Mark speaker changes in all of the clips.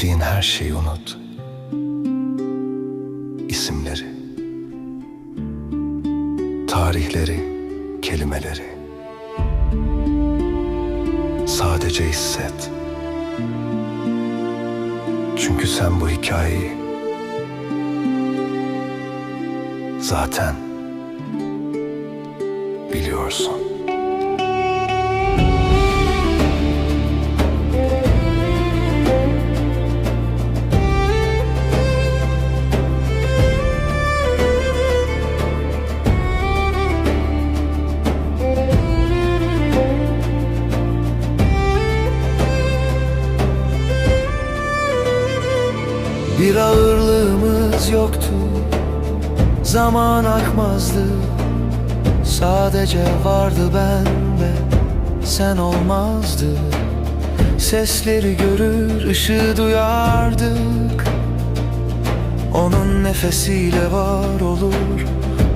Speaker 1: Bildiğin her şeyi unut. İsimleri, tarihleri, kelimeleri. Sadece hisset. Çünkü sen bu hikayeyi zaten biliyorsun.
Speaker 2: Bir ağırlığımız yoktu. Zaman akmazdı. Sadece vardı ben ve sen olmazdı Sesleri görür, ışığı duyardık. Onun nefesiyle var olur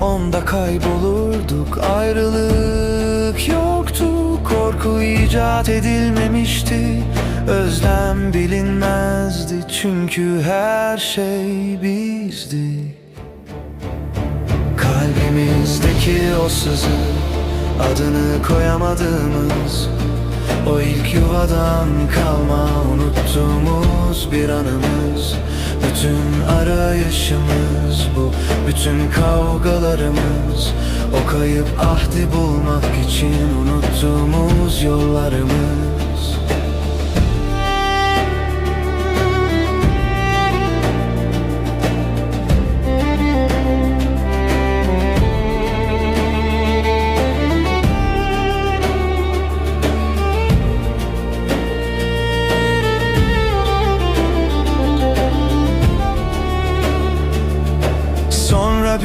Speaker 2: Onda kaybolurduk Ayrılık yoktu. Korku icat edilmemişti. Özlem bilinmezdi Çünkü her şey bizdi. Kalbimizdeki o sızı Adını koyamadığımız O ilk yuvadan kalma Unuttuğumuz bir anımız. Bütün arayışımız bu. Bütün kavgalarımız O kayıp ahdi bulmak için Unuttuğumuz yollarımız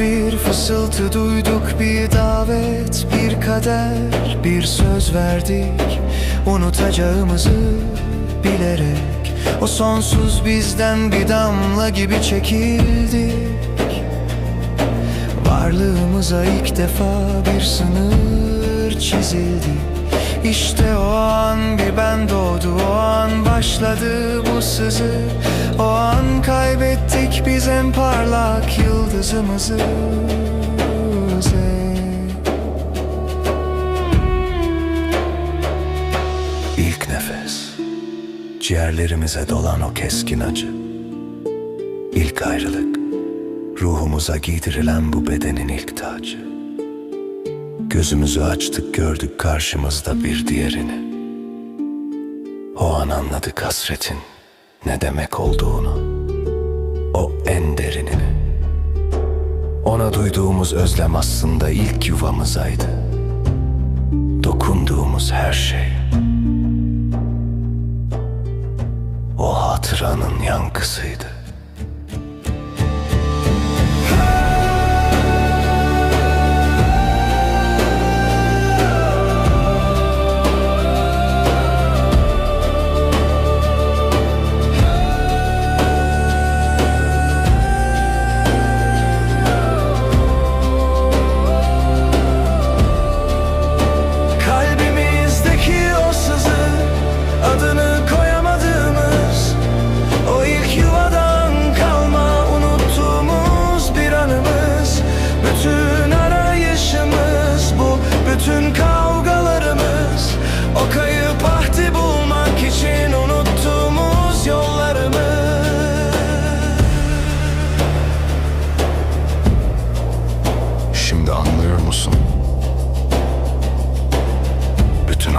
Speaker 2: bir fısıltı duyduk bir davet bir kader bir söz verdik. Unutacağımızı bilerek o sonsuz bizden bir damla gibi çekildik. Varlığımıza ilk defa bir sınır çizildi. İşte o an bir ben doğdu O an başladı bu sızı. O an kaybettik biz en parlak yıldızımızı
Speaker 1: İlk nefes, ciğerlerimize dolan o keskin acı. İlk ayrılık, ruhumuza giydirilen bu bedenin ilk tacı. Gözümüzü açtık gördük karşımızda bir diğerini. O an anladık hasretin ne demek olduğunu. O en derinini. Ona duyduğumuz özlem aslında ilk yuvamızaydı. Dokunduğumuz her şey. O hatıranın yankısıydı.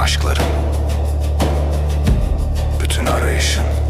Speaker 1: Aşkların, bütün arayışın